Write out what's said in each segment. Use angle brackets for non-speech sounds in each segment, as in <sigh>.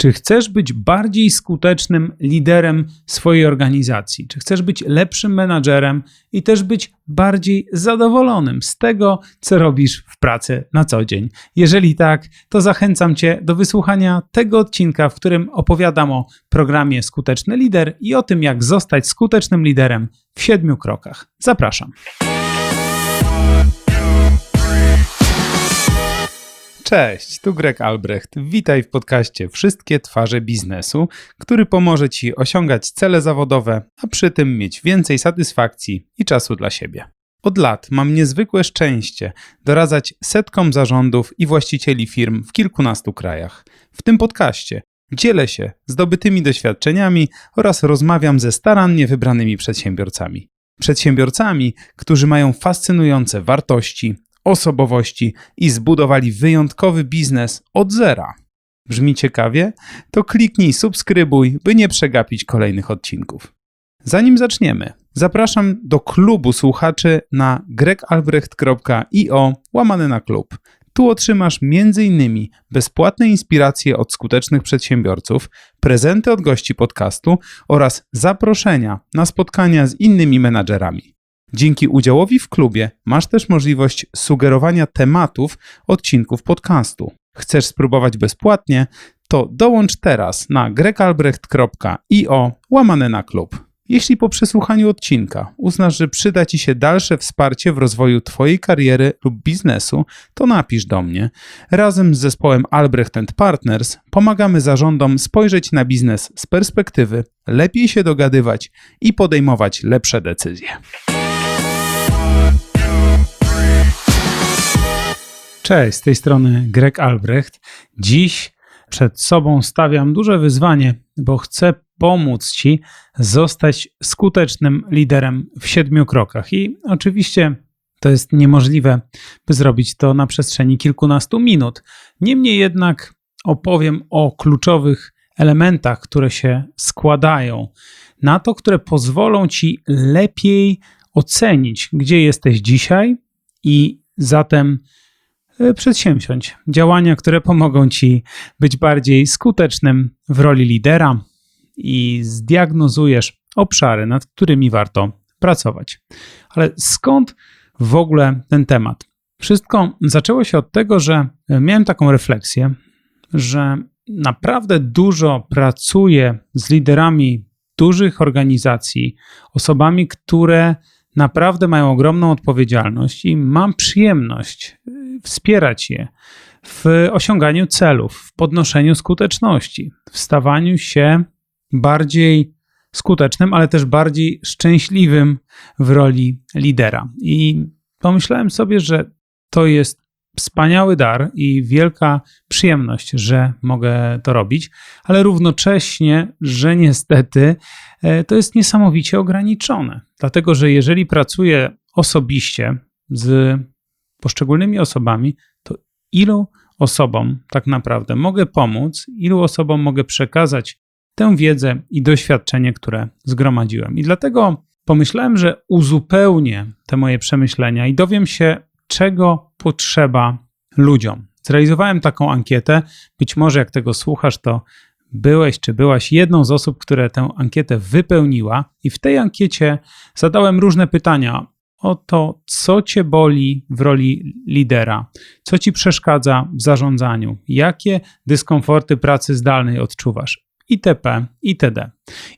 Czy chcesz być bardziej skutecznym liderem swojej organizacji? Czy chcesz być lepszym menadżerem i też być bardziej zadowolonym z tego, co robisz w pracy na co dzień? Jeżeli tak, to zachęcam Cię do wysłuchania tego odcinka, w którym opowiadam o programie Skuteczny Lider i o tym, jak zostać skutecznym liderem w siedmiu krokach. Zapraszam. Cześć, tu Greg Albrecht. Witaj w podcaście Wszystkie twarze biznesu, który pomoże Ci osiągać cele zawodowe, a przy tym mieć więcej satysfakcji i czasu dla siebie. Od lat mam niezwykłe szczęście doradzać setkom zarządów i właścicieli firm w kilkunastu krajach. W tym podcaście dzielę się zdobytymi doświadczeniami oraz rozmawiam ze starannie wybranymi przedsiębiorcami. Przedsiębiorcami, którzy mają fascynujące wartości, osobowości i zbudowali wyjątkowy biznes od zera. Brzmi ciekawie? To kliknij subskrybuj, by nie przegapić kolejnych odcinków. Zanim zaczniemy, zapraszam do klubu słuchaczy na gregalbrecht.io łamane na klub. Tu otrzymasz m.in. bezpłatne inspiracje od skutecznych przedsiębiorców, prezenty od gości podcastu oraz zaproszenia na spotkania z innymi menadżerami. Dzięki udziałowi w klubie masz też możliwość sugerowania tematów odcinków podcastu. Chcesz spróbować bezpłatnie? To dołącz teraz na gregalbrecht.io łamane na klub. Jeśli po przesłuchaniu odcinka uznasz, że przyda Ci się dalsze wsparcie w rozwoju Twojej kariery lub biznesu, to napisz do mnie. Razem z zespołem Albrecht Partners pomagamy zarządom spojrzeć na biznes z perspektywy, lepiej się dogadywać i podejmować lepsze decyzje. Cześć, z tej strony Greg Albrecht. Dziś przed sobą stawiam duże wyzwanie, bo chcę pomóc Ci zostać skutecznym liderem w siedmiu krokach. I oczywiście to jest niemożliwe, by zrobić to na przestrzeni kilkunastu minut. Niemniej jednak opowiem o kluczowych elementach, które się składają na to, które pozwolą Ci lepiej ocenić, gdzie jesteś dzisiaj i zatem przedsięwziąć działania, które pomogą ci być bardziej skutecznym w roli lidera i zdiagnozujesz obszary, nad którymi warto pracować. Ale skąd w ogóle ten temat? Wszystko zaczęło się od tego, że miałem taką refleksję, że naprawdę dużo pracuję z liderami dużych organizacji, osobami, które naprawdę mają ogromną odpowiedzialność i mam przyjemność wspierać je w osiąganiu celów, w podnoszeniu skuteczności, w stawaniu się bardziej skutecznym, ale też bardziej szczęśliwym w roli lidera. I pomyślałem sobie, że to jest wspaniały dar i wielka przyjemność, że mogę to robić, ale równocześnie, że niestety e, to jest niesamowicie ograniczone. Dlatego, że jeżeli pracuję osobiście z poszczególnymi osobami, to ilu osobom tak naprawdę mogę pomóc, ilu osobom mogę przekazać tę wiedzę i doświadczenie, które zgromadziłem. I dlatego pomyślałem, że uzupełnię te moje przemyślenia i dowiem się, czego potrzeba ludziom. Zrealizowałem taką ankietę. Być może jak tego słuchasz, to byłeś czy byłaś jedną z osób, które tę ankietę wypełniła, i w tej ankiecie zadałem różne pytania o to, co cię boli w roli lidera, co ci przeszkadza w zarządzaniu, jakie dyskomforty pracy zdalnej odczuwasz, itp., itd.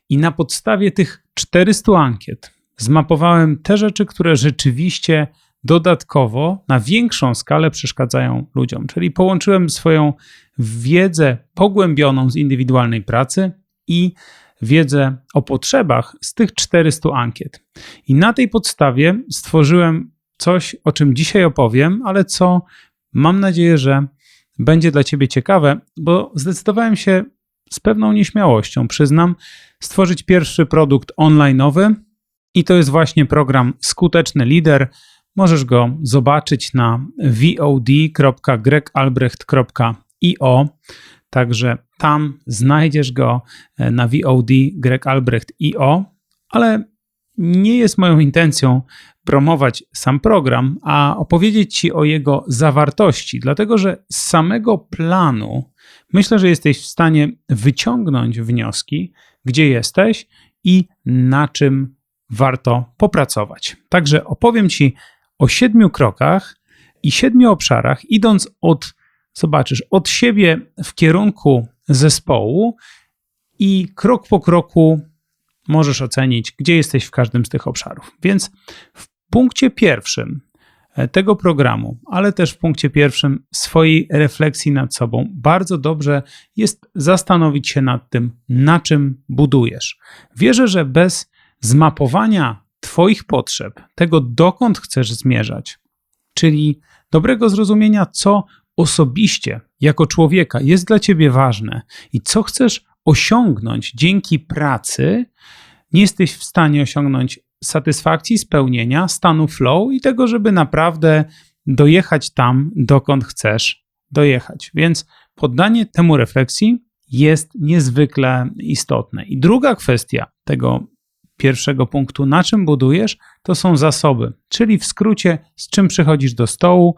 I na podstawie tych 400 ankiet zmapowałem te rzeczy, które rzeczywiście dodatkowo na większą skalę przeszkadzają ludziom. Czyli połączyłem swoją wiedzę pogłębioną z indywidualnej pracy i wiedzę o potrzebach z tych 400 ankiet. I na tej podstawie stworzyłem coś, o czym dzisiaj opowiem, ale co mam nadzieję, że będzie dla Ciebie ciekawe, bo zdecydowałem się z pewną nieśmiałością, przyznam, stworzyć pierwszy produkt onlineowy i to jest właśnie program Skuteczny Lider. Możesz go zobaczyć na vod.gregalbrecht.io. Także tam znajdziesz go e, na VOD Greg Albrecht IO, ale nie jest moją intencją promować sam program, a opowiedzieć Ci o jego zawartości, dlatego że z samego planu myślę, że jesteś w stanie wyciągnąć wnioski, gdzie jesteś i na czym warto popracować. Także opowiem Ci o siedmiu krokach i siedmiu obszarach, idąc od, zobaczysz, od siebie w kierunku zespołu i krok po kroku możesz ocenić, gdzie jesteś w każdym z tych obszarów. Więc w punkcie pierwszym e, tego programu, ale też w punkcie pierwszym swojej refleksji nad sobą, bardzo dobrze jest zastanowić się nad tym, na czym budujesz. Wierzę, że bez zmapowania Twoich potrzeb, tego dokąd chcesz zmierzać, czyli dobrego zrozumienia, co osobiście jako człowieka jest dla Ciebie ważne i co chcesz osiągnąć dzięki pracy, nie jesteś w stanie osiągnąć satysfakcji, spełnienia, stanu flow i tego, żeby naprawdę dojechać tam, dokąd chcesz dojechać. Więc poddanie temu refleksji jest niezwykle istotne. I druga kwestia tego pierwszego punktu, na czym budujesz, to są zasoby, czyli w skrócie, z czym przychodzisz do stołu,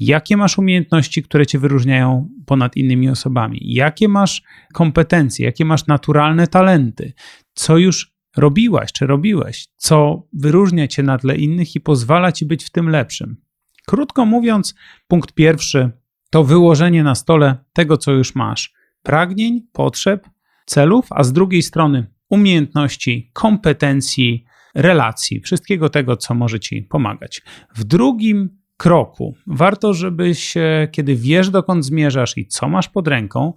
jakie masz umiejętności, które cię wyróżniają ponad innymi osobami, jakie masz kompetencje, jakie masz naturalne talenty, co już robiłaś czy robiłeś, co wyróżnia cię na tle innych i pozwala ci być w tym lepszym. Krótko mówiąc, punkt pierwszy to wyłożenie na stole tego, co już masz. Pragnień, potrzeb, celów, a z drugiej strony umiejętności, kompetencji, relacji, wszystkiego tego, co może ci pomagać. W drugim kroku warto, żebyś, kiedy wiesz, dokąd zmierzasz i co masz pod ręką,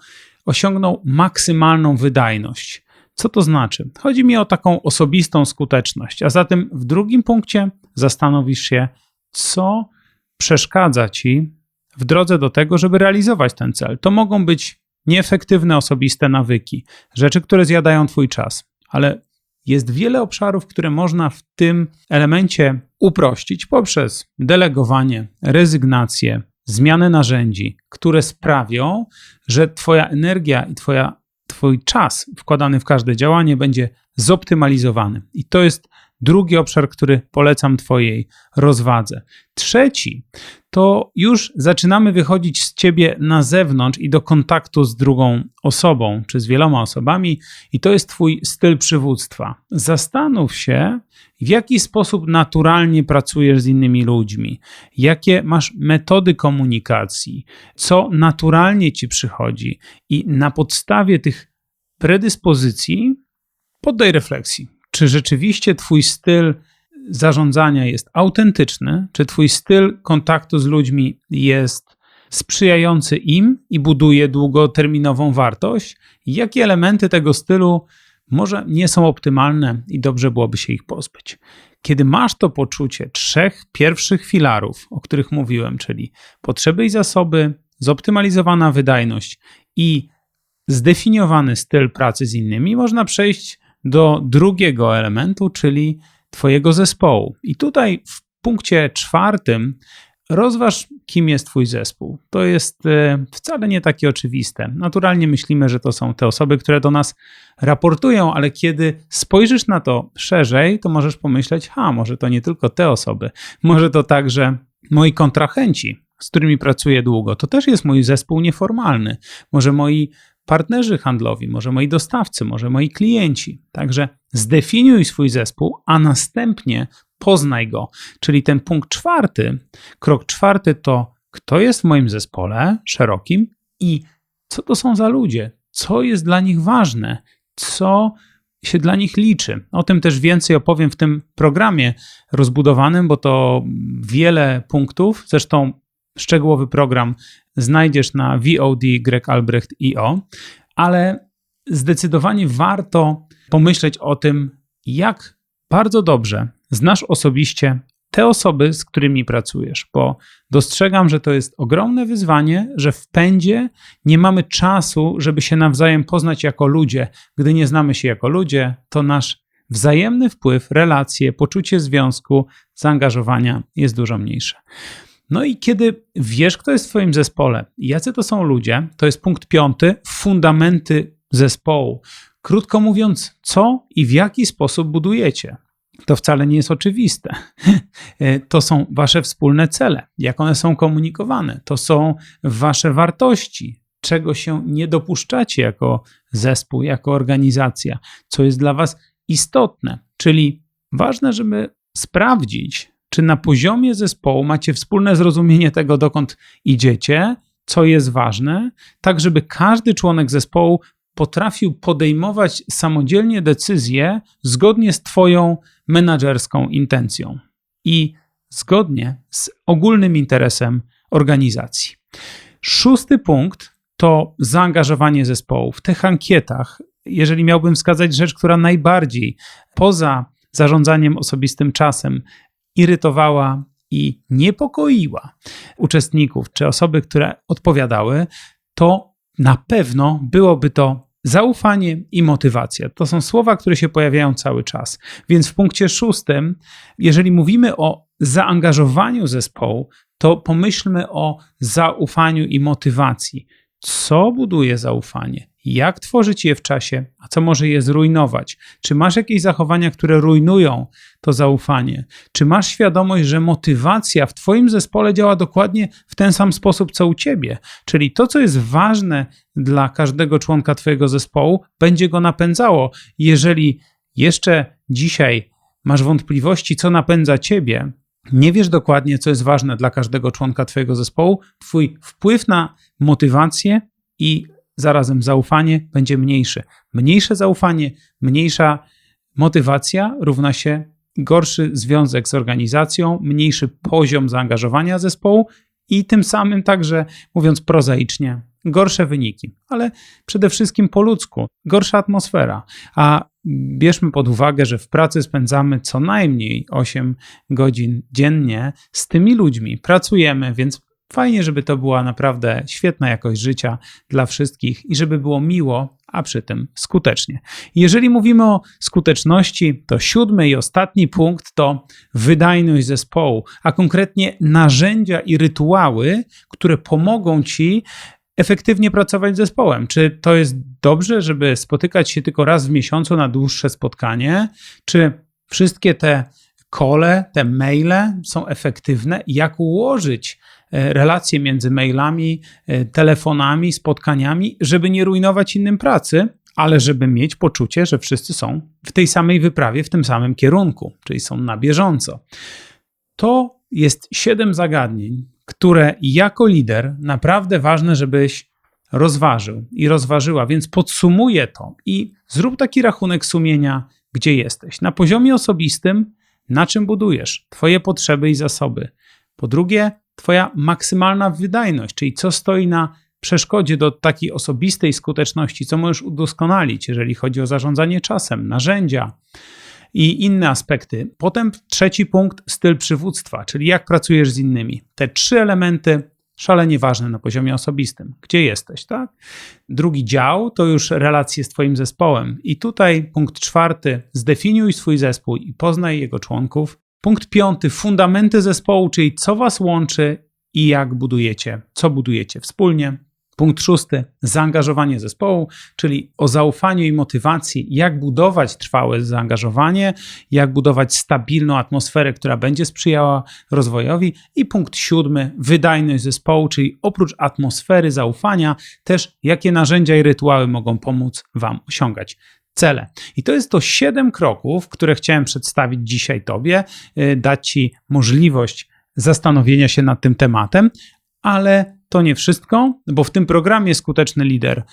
osiągnął maksymalną wydajność. Co to znaczy? Chodzi mi o taką osobistą skuteczność, a zatem w drugim punkcie zastanowisz się, co przeszkadza ci w drodze do tego, żeby realizować ten cel. To mogą być nieefektywne osobiste nawyki, rzeczy, które zjadają Twój czas, ale jest wiele obszarów, które można w tym elemencie uprościć poprzez delegowanie, rezygnację, zmianę narzędzi, które sprawią, że Twoja energia i twoja, Twój czas wkładany w każde działanie będzie zoptymalizowany. I to jest Drugi obszar, który polecam Twojej rozwadze. Trzeci to już zaczynamy wychodzić z ciebie na zewnątrz i do kontaktu z drugą osobą, czy z wieloma osobami, i to jest Twój styl przywództwa. Zastanów się, w jaki sposób naturalnie pracujesz z innymi ludźmi, jakie masz metody komunikacji, co naturalnie ci przychodzi, i na podstawie tych predyspozycji poddaj refleksji. Czy rzeczywiście Twój styl zarządzania jest autentyczny, czy Twój styl kontaktu z ludźmi jest sprzyjający im i buduje długoterminową wartość, jakie elementy tego stylu może nie są optymalne i dobrze byłoby się ich pozbyć. Kiedy masz to poczucie trzech pierwszych filarów, o których mówiłem, czyli potrzeby i zasoby, zoptymalizowana wydajność i zdefiniowany styl pracy z innymi, można przejść do drugiego elementu, czyli Twojego zespołu. I tutaj w punkcie czwartym rozważ, kim jest Twój zespół. To jest e, wcale nie takie oczywiste. Naturalnie myślimy, że to są te osoby, które do nas raportują, ale kiedy spojrzysz na to szerzej, to możesz pomyśleć: ha, może to nie tylko te osoby, może to także moi kontrahenci, z którymi pracuję długo. To też jest mój zespół nieformalny. Może moi partnerzy handlowi, może moi dostawcy, może moi klienci. Także zdefiniuj swój zespół, a następnie poznaj go. Czyli ten punkt czwarty, krok czwarty to kto jest w moim zespole szerokim i co to są za ludzie, co jest dla nich ważne, co się dla nich liczy. O tym też więcej opowiem w tym programie rozbudowanym, bo to wiele punktów. Zresztą szczegółowy program znajdziesz na VOD Greg Albrecht IO, ale zdecydowanie warto pomyśleć o tym, jak bardzo dobrze znasz osobiście te osoby, z którymi pracujesz, bo dostrzegam, że to jest ogromne wyzwanie, że w pędzie nie mamy czasu, żeby się nawzajem poznać jako ludzie. Gdy nie znamy się jako ludzie, to nasz wzajemny wpływ, relacje, poczucie związku, zaangażowania jest dużo mniejsze. No i kiedy wiesz, kto jest w Twoim zespole, jacy to są ludzie, to jest punkt piąty fundamenty zespołu. Krótko mówiąc, co i w jaki sposób budujecie. To wcale nie jest oczywiste. <laughs> To są wasze wspólne cele, jak one są komunikowane, to są wasze wartości, czego się nie dopuszczacie jako zespół, jako organizacja, co jest dla Was istotne. Czyli ważne, żeby sprawdzić, czy na poziomie zespołu macie wspólne zrozumienie tego, dokąd idziecie, co jest ważne, tak żeby każdy członek zespołu potrafił podejmować samodzielnie decyzje zgodnie z Twoją menadżerską intencją i zgodnie z ogólnym interesem organizacji. Szósty punkt to zaangażowanie zespołu. W tych ankietach, jeżeli miałbym wskazać rzecz, która najbardziej poza zarządzaniem osobistym czasem irytowała i niepokoiła uczestników czy osoby, które odpowiadały, to na pewno byłoby to zaufanie i motywacja. To są słowa, które się pojawiają cały czas. Więc w punkcie szóstym, jeżeli mówimy o zaangażowaniu zespołu, to pomyślmy o zaufaniu i motywacji. Co buduje zaufanie? Jak tworzyć je w czasie, a co może je zrujnować? Czy masz jakieś zachowania, które rujnują to zaufanie? Czy masz świadomość, że motywacja w Twoim zespole działa dokładnie w ten sam sposób, co u Ciebie? Czyli to, co jest ważne dla każdego członka Twojego zespołu, będzie go napędzało. Jeżeli jeszcze dzisiaj masz wątpliwości, co napędza Ciebie, nie wiesz dokładnie, co jest ważne dla każdego członka Twojego zespołu, Twój wpływ na motywację i zarazem zaufanie będzie mniejszy. Mniejsze zaufanie, mniejsza motywacja równa się gorszy związek z organizacją, mniejszy poziom zaangażowania zespołu i tym samym także, mówiąc prozaicznie, gorsze wyniki, ale przede wszystkim po ludzku, gorsza atmosfera. A bierzmy pod uwagę, że w pracy spędzamy co najmniej 8 godzin dziennie z tymi ludźmi. Pracujemy, więc fajnie, żeby to była naprawdę świetna jakość życia dla wszystkich i żeby było miło, a przy tym skutecznie. Jeżeli mówimy o skuteczności, to siódmy i ostatni punkt to wydajność zespołu, a konkretnie narzędzia i rytuały, które pomogą ci efektywnie pracować z zespołem. Czy to jest dobrze, żeby spotykać się tylko raz w miesiącu na dłuższe spotkanie? Czy wszystkie te kole, te maile są efektywne? Jak ułożyć relacje między mailami, e, telefonami, spotkaniami, żeby nie rujnować innym pracy, ale żeby mieć poczucie, że wszyscy są w tej samej wyprawie, w tym samym kierunku, czyli są na bieżąco. To jest siedem zagadnień, które jako lider naprawdę ważne, żebyś rozważył i rozważyła, więc podsumuję to i zrób taki rachunek sumienia, gdzie jesteś. Na poziomie osobistym, na czym budujesz Twoje potrzeby i zasoby. Po drugie, Twoja maksymalna wydajność, czyli co stoi na przeszkodzie do takiej osobistej skuteczności, co możesz udoskonalić, jeżeli chodzi o zarządzanie czasem, narzędzia i inne aspekty. Potem trzeci punkt, styl przywództwa, czyli jak pracujesz z innymi. Te trzy elementy szalenie ważne na poziomie osobistym. Gdzie jesteś, tak? Drugi dział to już relacje z Twoim zespołem. I tutaj punkt czwarty, zdefiniuj swój zespół i poznaj jego członków. Punkt piąty, fundamenty zespołu, czyli co Was łączy i jak budujecie, co budujecie wspólnie. Punkt szósty, zaangażowanie zespołu, czyli o zaufaniu i motywacji, jak budować trwałe zaangażowanie, jak budować stabilną atmosferę, która będzie sprzyjała rozwojowi. I punkt siódmy, wydajność zespołu, czyli oprócz atmosfery zaufania, też jakie narzędzia i rytuały mogą pomóc Wam osiągać cele. I to jest to siedem kroków, które chciałem przedstawić dzisiaj Tobie, y, dać Ci możliwość zastanowienia się nad tym tematem, ale to nie wszystko, bo w tym programie Skuteczny Lider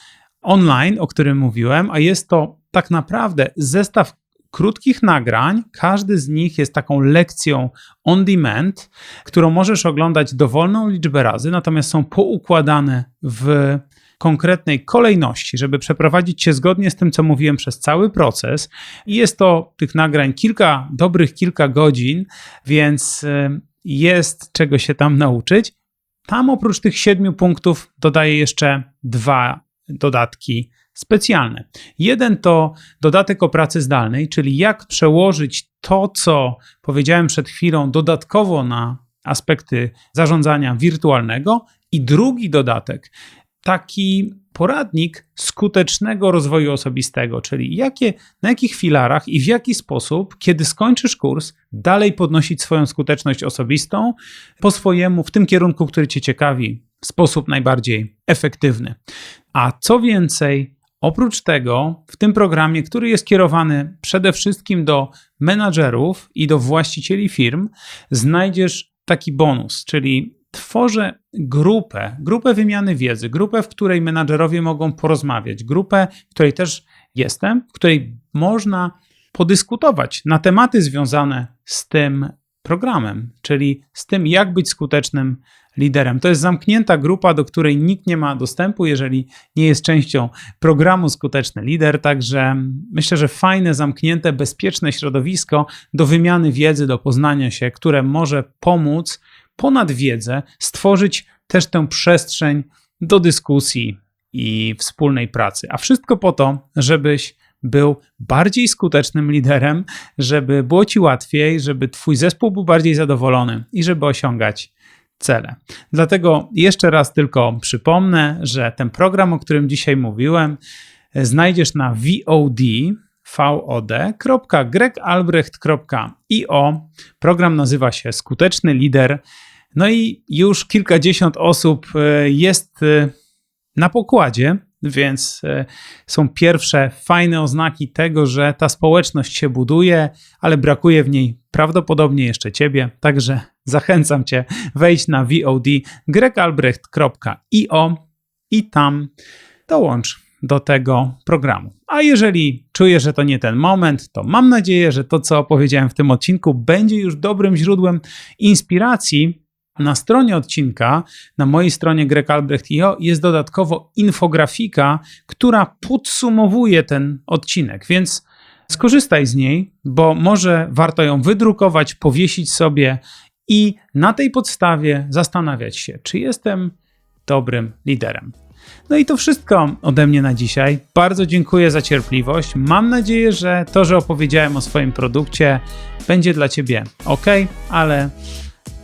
online, o którym mówiłem, a jest to tak naprawdę zestaw krótkich nagrań. Każdy z nich jest taką lekcją on demand, którą możesz oglądać dowolną liczbę razy, natomiast są poukładane w konkretnej kolejności, żeby przeprowadzić się zgodnie z tym, co mówiłem przez cały proces. I jest to tych nagrań kilka, dobrych kilka godzin, więc y, jest czego się tam nauczyć. Tam oprócz tych siedmiu punktów dodaję jeszcze dwa dodatki specjalne. Jeden to dodatek o pracy zdalnej, czyli jak przełożyć to, co powiedziałem przed chwilą, dodatkowo na aspekty zarządzania wirtualnego. I drugi dodatek, taki poradnik skutecznego rozwoju osobistego, czyli jakie, na jakich filarach i w jaki sposób, kiedy skończysz kurs, dalej podnosić swoją skuteczność osobistą po swojemu, w tym kierunku, który Cię ciekawi, w sposób najbardziej efektywny. A co więcej, oprócz tego, w tym programie, który jest kierowany przede wszystkim do menadżerów i do właścicieli firm, znajdziesz taki bonus, czyli tworzę grupę, grupę wymiany wiedzy, grupę, w której menadżerowie mogą porozmawiać, grupę, w której też jestem, w której można podyskutować na tematy związane z tym programem, czyli z tym, jak być skutecznym liderem. To jest zamknięta grupa, do której nikt nie ma dostępu, jeżeli nie jest częścią programu Skuteczny Lider. Także myślę, że fajne, zamknięte, bezpieczne środowisko do wymiany wiedzy, do poznania się, które może pomóc ponad wiedzę stworzyć też tę przestrzeń do dyskusji i wspólnej pracy. A wszystko po to, żebyś był bardziej skutecznym liderem, żeby było ci łatwiej, żeby twój zespół był bardziej zadowolony i żeby osiągać cele. Dlatego jeszcze raz tylko przypomnę, że ten program, o którym dzisiaj mówiłem, znajdziesz na VOD. Program nazywa się Skuteczny Lider. No i już kilkadziesiąt osób e, jest e, na pokładzie, więc e, są pierwsze fajne oznaki tego, że ta społeczność się buduje, ale brakuje w niej prawdopodobnie jeszcze ciebie. Także <laughs> zachęcam cię, wejdź na VOD gregalbrecht.io i tam dołącz do tego programu. A jeżeli czujesz, że to nie ten moment, to mam nadzieję, że to, co opowiedziałem w tym odcinku, będzie już dobrym źródłem inspiracji na stronie odcinka, na mojej stronie grekalbrecht.io jest dodatkowo infografika, która podsumowuje ten odcinek, więc skorzystaj z niej, bo może warto ją wydrukować, powiesić sobie i na tej podstawie zastanawiać się, czy jestem dobrym liderem. No i to wszystko ode mnie na dzisiaj. Bardzo dziękuję za cierpliwość. Mam nadzieję, że to, że opowiedziałem o swoim produkcie, będzie dla Ciebie ok, ale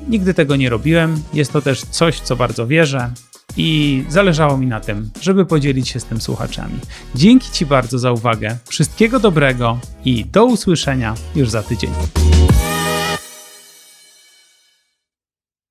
Nigdy tego nie robiłem. Jest to też coś, co bardzo wierzę i zależało mi na tym, żeby podzielić się z tym słuchaczami. Dzięki Ci bardzo za uwagę. Wszystkiego dobrego i do usłyszenia już za tydzień.